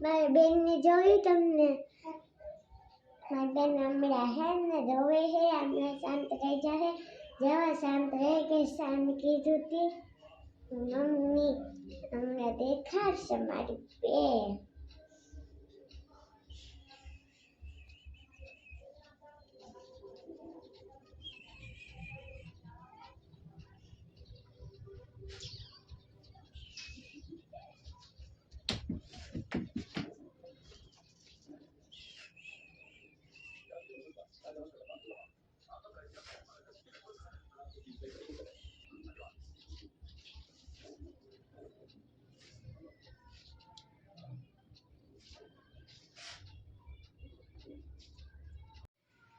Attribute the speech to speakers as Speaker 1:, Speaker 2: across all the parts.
Speaker 1: મારી બેનને જોયું તમને? મારી બેન હમણાં હે ને જોવે હે, હમણાં શાંત રહી જશે જેવા શાંત રહી કે શાંત કીધું તી. મમ્મી, હમણાં દેખાડશે મારી બેન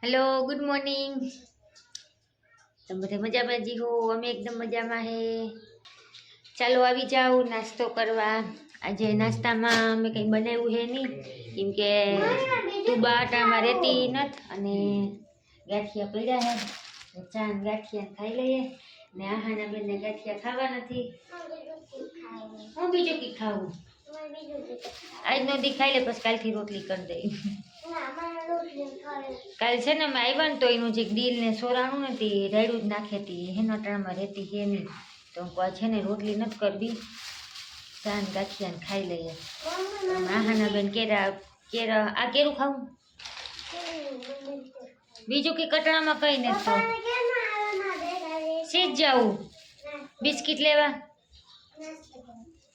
Speaker 2: હેલો ગુડ મોર્નિંગ તમે બધા મજામાં જી હો? અમે એકદમ મજામાં હે. ચાલો, આવી જાઓ નાસ્તો કરવા. આજે નાસ્તામાં અમે કંઈ બનાવ્યું છે નહીં. કેમ કે તું બાટામાં રહેતી નથી અને ગાંઠિયા પડ્યા છે ચા ને ગાંઠિયા ખાઈ લઈએ. ને આહાના બેનને ગાંઠિયા ખાવા નથી. હું બીજું કંઈ ખાવું? આજનો દી ખાઈ લે, પછી કાલથી રોટલી કરી દઈ કાલ છે ને અમે આવ્યા ને તો એનું જે દિલ ને સોરાણું નથી રાયડું જ નાખેતી એનો ટાણમાં રહેતી હે નહીં. તો છે ને રોટલી નથી કરવી. ચાન ગાંઠિયા ખાઈ લઈએ આહાના બેન કેરા કેરા આ કેરું ખાવું બીજું કે કટણામાં કઈ નથી તો સીજ જાવું બિસ્કિટ લેવા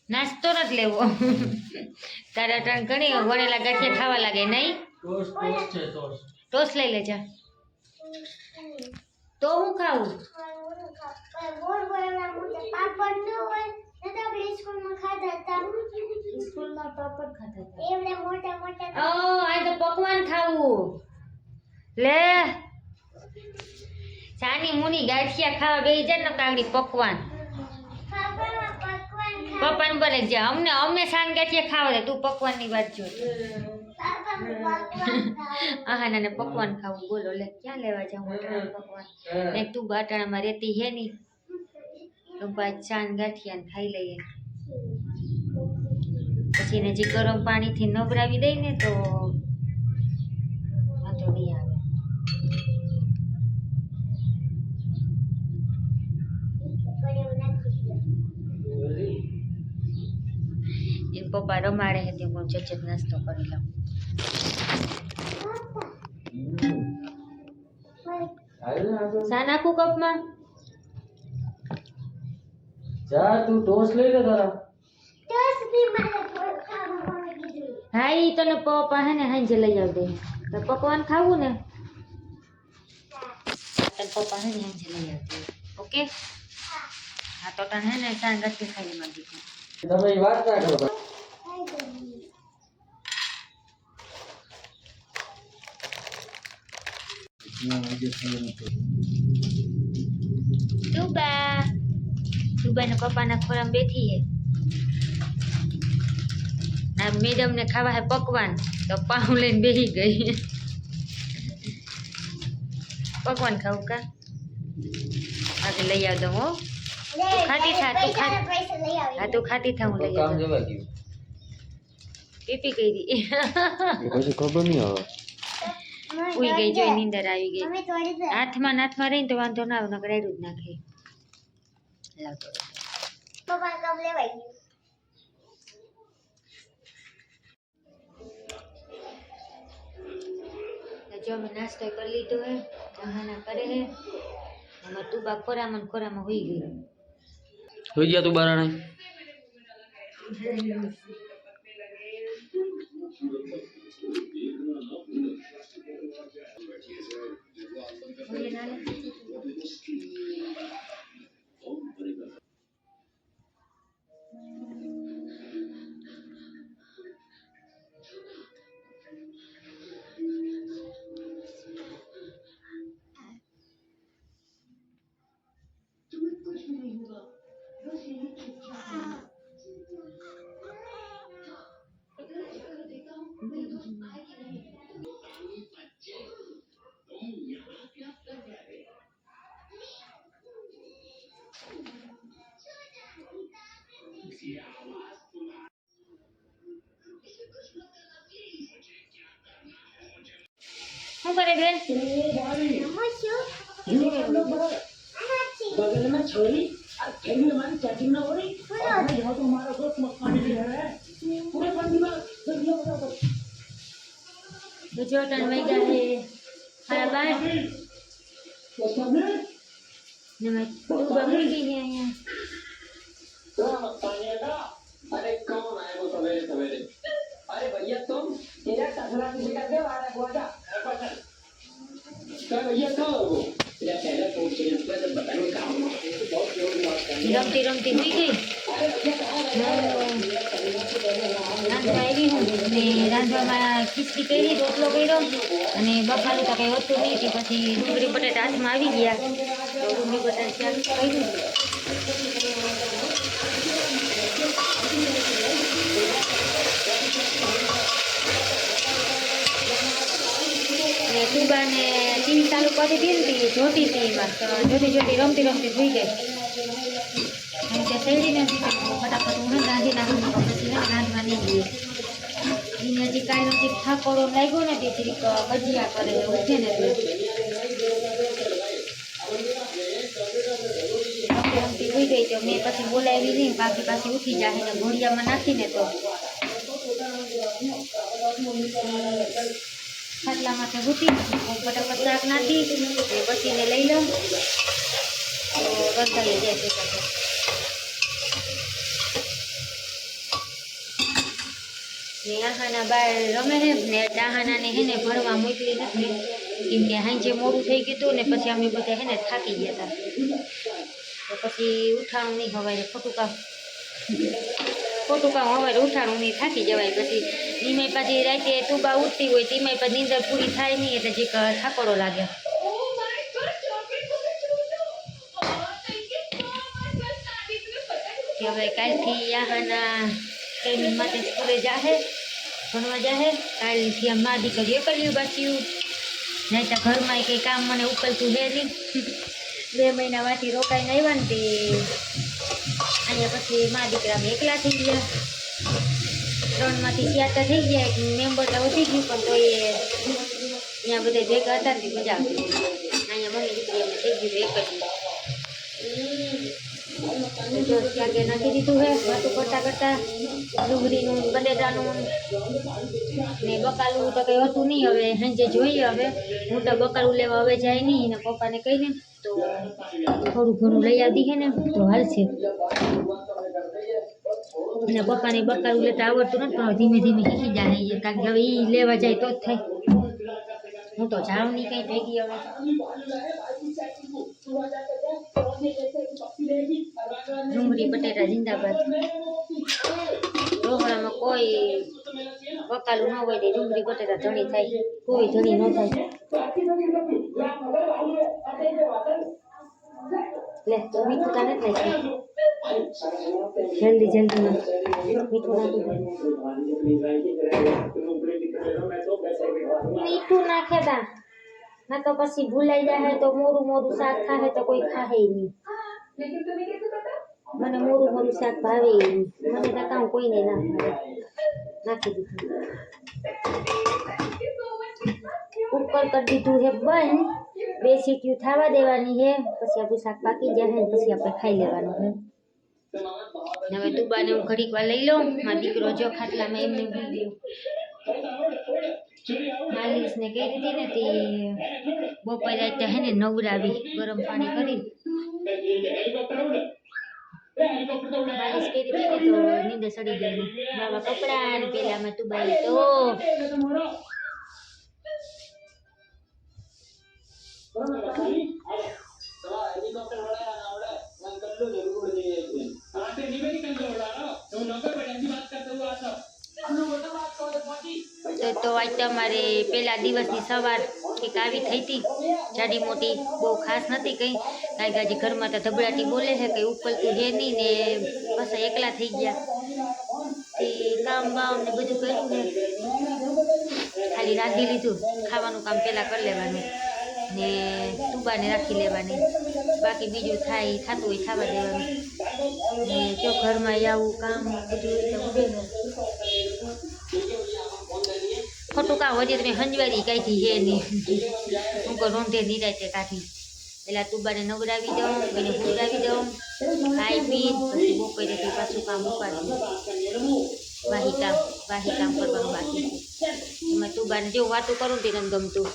Speaker 2: નાસ્તો નથી લેવો તારા ટાણ ઘણી વણેલા ગાંઠિયા ખાવા લાગે નહીં
Speaker 3: ટોસ
Speaker 2: લઈ લેજા તો હું ખાવું
Speaker 1: પાપડ ન હોય ને તો આપણે સ્કૂલમાં ખાધા હતા
Speaker 2: સ્કૂલમાં પાપડ ખાતા હતા
Speaker 1: એવડે મોટા મોટા
Speaker 2: ઓ આ તો પકવાન ખાવું. લે. સાની મુની ગાંઠિયા ખાવા બે જાય ને કાગડી પકવાન.
Speaker 1: પપ્પા પકવાન
Speaker 2: પપ્પાને બોલે જા અમને અમે સાન ગાંઠિયા ખાવા દે તું પકવાનની વાત જો આહા નાને પકવાન ખાવું. બોલો લે ક્યાં લેવા જાઉં અટાણા પકવાન? ને તું બાટાણામાં રહેતી હે ની. તો બાદ સાન ગાંઠિયા ને ખાઈ લઈએ. પછી એને જે ગરમ પાણીથી નવરાવી દઈ ને તો વાંધો નહીં આવે. એ પપ્પા રમાડે હતી હું જજત નાસ્તો કરી લઉં. સા નાખું કપમાં?
Speaker 3: જા તું ટોસ લઈ લે તારા.
Speaker 1: ટોસ બી મારે થોડું ખાવું મમ્મી કીધું
Speaker 2: હા ઈ તને પપ્પા હે ને હાંજે લઈ આવજે. દે તો પકવાન ખાવું ને? તને પપ્પા હે ને હાંજે લઈ આવ દે ઓકે? હા તો તને હે ને સાંજ ગટકી ખાઈ માંગી
Speaker 3: તમે વાત ના કરો.
Speaker 2: ડુબા તુબા ને પપ્પાના ખોરામાં બેઠી હે. ના મેડમ ને ખાવા હે પકવાન તો પાઉં લઈને બેસી ગઈ. પકવાન ખાવું કા? આજે લઈ આવ દઉં હો ખાતી થા, તું ખા.
Speaker 1: પૈસાના પૈસા લઈ આવી.
Speaker 2: હા તું ખાતી થા હું લઈ
Speaker 3: આવજો.
Speaker 2: પીપી કરી
Speaker 3: પછી ખબર નહીં આવે.
Speaker 2: ઉઈ ગઈ જોઈ નીંદર આવી ગઈ.
Speaker 1: દે
Speaker 2: હાથમાં નાથમાં રહીને તો વાંધો ના આવે નકર જ નાખે. લાવતો.
Speaker 1: પપ્પા કપ લેવાઈ ગયું.
Speaker 2: જો અમે નાસ્તો કરી લીધો હે જહાના કરે હે એમાં તું બા ખોરામાં ને ખોરામાં હોઈ ગઈ
Speaker 3: હોઈ ગયા તું બારાણે
Speaker 2: હોઈએ ના
Speaker 4: કરે બેન
Speaker 1: में છું? આનાથી.
Speaker 4: તો જો ત્રણ વાગ્યા છે સાડા બાર. ને મેં ડૂબા મૂકી ગઈ છે અહીંયા રમતી સુઈ ગઈ ને રાંધવામાં ખીચડી કરી રોટલો કર્યો અને બફાનું કંઈ હોતું નહીં પછી ડુંગળી બટાટા હાથમાં આવી ગયા તો ડુંગળી બટાટા શાક કર્યું ને તુબાને ટીવી ચાલુ કરી દીધી હતી જોતી હતી જોતી જોતી રમતી રમતી સુઈ ગઈ. અને ત્યાં શેરડી ફટાફટ હું રાંધી નાખું પછી રાંધવા નહીં હજી કાંઈ નથી થાકોડો લાગ્યો ને તે જરીક ભજીયા કરે એવું છે ને મેં પછી બોલાવી નહીં બાકી પાછી ઉઠી જાય ને ઘોડિયામાં નાખીને તો ખાટલા માથે હું ફટાફટ શાક નાખી ને બચીને લઈ લઉં તો રંધાઈ જાય છે ને આહાના બાર રમે છે. ને ડાહાનાને હે ને ભણવા મોકલી નથી. કેમ કે હાંજે મોડું થઈ ગયું હતું ને પછી અમે બધા હે ને થાકી ગયા હતા. તો પછી ઉઠાણું નહીં હવાય ખોટું ખોટું કામ હવારે ઉઠાણું નહીં, થાકી જવાય પછી. ધીમે પાછી રાતે ટૂંકા ઉઠતી હોય ધીમે પછી નીંદર પૂરી થાય નહીં એટલે જે થાકડો લાગે. કે હવે કાલથી આહાના ટાઈમિંગ માટે સ્કૂલે જાહે. ભણવા જાહે કાલથી આ મા દીકરીઓ કર્યું બાચ્યું નહીં તો ઘરમાં કંઈ કામ મને ઉકલતું હે નહીં. બે મહિના વાથી રોકાઈને આવ્યા ને તે. અહીંયા પછી મા દીકરા એકલા થઈ ગયા. ત્રણમાંથી ચાર તો થઈ ગયા, એક મેમ્બર તો વધી ગયું, પણ તો એ અહીંયા બધા ભેગા હતા ને મજા આવતી. અહીંયા મમ્મી દીકરી અમે થઈ ગયું, એક જ જો નાખી દીધું હે વાતું કરતા કરતા બટેટાનું ને બકાલું તો કંઈ હતું નહીં હવે સાંજે જોઈએ હવે હું તો લેવા હવે જાય નહીં ને પપ્પાને કહીને તો થોડું ઘણું લઈ આવી હે ને તો હાલશે ને પપ્પાને બકાલું લેતા આવડતું નથી પણ ધીમે ધીમે શીખી જાય કારણ કે હવે એ લેવા જાય તો જ થાય. હું તો જાઉં નહીં, કંઈ ભેગી હવે. ડુંગળી, બટેટા, જિંદાબાદ. ઢોકળામાં કોઈ વકાલું ન હોય તે ડુંગળી, બટેટા, ધણી થાય. કોઈ ધણી ન થાય. લે મીઠું તા નથી નાખ્યું જલ્દી જલ્દી મીઠું નાખી મીઠું નાખે તા ના તો પછી ભૂલાઈ જાય તો મોરું મોરું શાક ખાહે તો કોઈ ખાહે નહીં. મને મોરું મોરું શાક ભાવે નહીં. મને તો કામ કોઈને ના ભાવે. નાખી દીધું. ઉપર કરી દીધું હે બંધ. બે સીટીયું થવા દેવાની હે. પછી આપણું શાક પાકી જાય ને પછી આપણે ખાઈ લેવાનું હે. હવે દુબાને હું ઘડીક વાર લઈ લઉં. મારો દીકરો જો ખાટલામાં એમને ભૂલી ગયો. માલિશને કહી દીધી ને તે બપોરે ત્યાં હે ને નવડાવી ગરમ પાણી કરી. માલિશ કરી હતી ને તો નીંદર સડી ગઈ. નવા કપડાં ને પેલામાં તુબાઈ તો.
Speaker 2: તો
Speaker 4: તો આજ તમારે પહેલા દિવસની સવાર કંઈક આવી થઈ હતી. જાડી મોટી બહુ ખાસ નથી કંઈ. કારણ કે આજે ઘરમાં તો ધબડાટી બોલે છે, કંઈ ઉપલતું છે નહીં ને બસ એકલા થઈ ગયા. તે કામ બામ ને બધું કર્યું ને ખાલી રાંધી લીધું. ખાવાનું કામ પહેલાં કરી લેવાનું ને તુબાને રાખી લેવાની. બાકી બીજું થાય ઈ થતું હોય થવા દેવાનું. ને જો ઘરમાં આવું કામ બધું એટલે ઉડે
Speaker 2: ખોટું કામ હજી તમે હંજવારી કાઢી હે નહીં હું કહું રોંધે નિરાતે કાઢી. એટલે તુબાને નવડાવી દઉં એને હુવડાવી દઉં. ખાઈ પી, પછી બપોરે પાછું કામ દઉં. વાહી કામ વાહી કામ કરવાનું બાકી એમાં તુબાને જેવું વાતું કરું તેને ગમતું.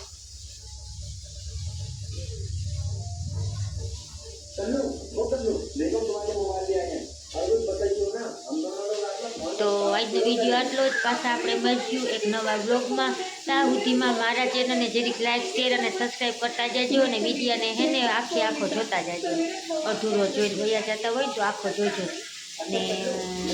Speaker 2: તો આજનો વીડિયો આટલો જ. પાછા આપણે મળશું એક નવા બ્લોગમાં ત્યાં સુધીમાં મારા ચેનલને જરીક લાઈક શેર અને સબસ્ક્રાઈબ કરતા જજો અને મીડિયાને હેને આખી આખે જોતા જજો. અધૂરો જોઈ વયા જતા હોય તો આખો જોજો. ને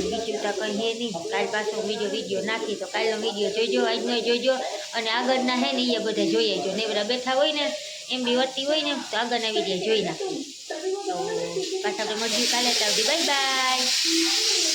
Speaker 2: બીજું તો કંઈ હે નહીં. કાલ પાછો બીજો વીડિયો નાખી તો કાલનો વીડિયો જોઈજો આજનો જોઈજો અને આગળના હે ને એ બધા જોઈએ જો નેવડા બેઠા હોય ને, એમ બી વધતી હોય ને, તો આગળના વીડિયો જોઈ નાખી તો પાછા આપણે મળીએ કાલે ત્યાં બાય બાય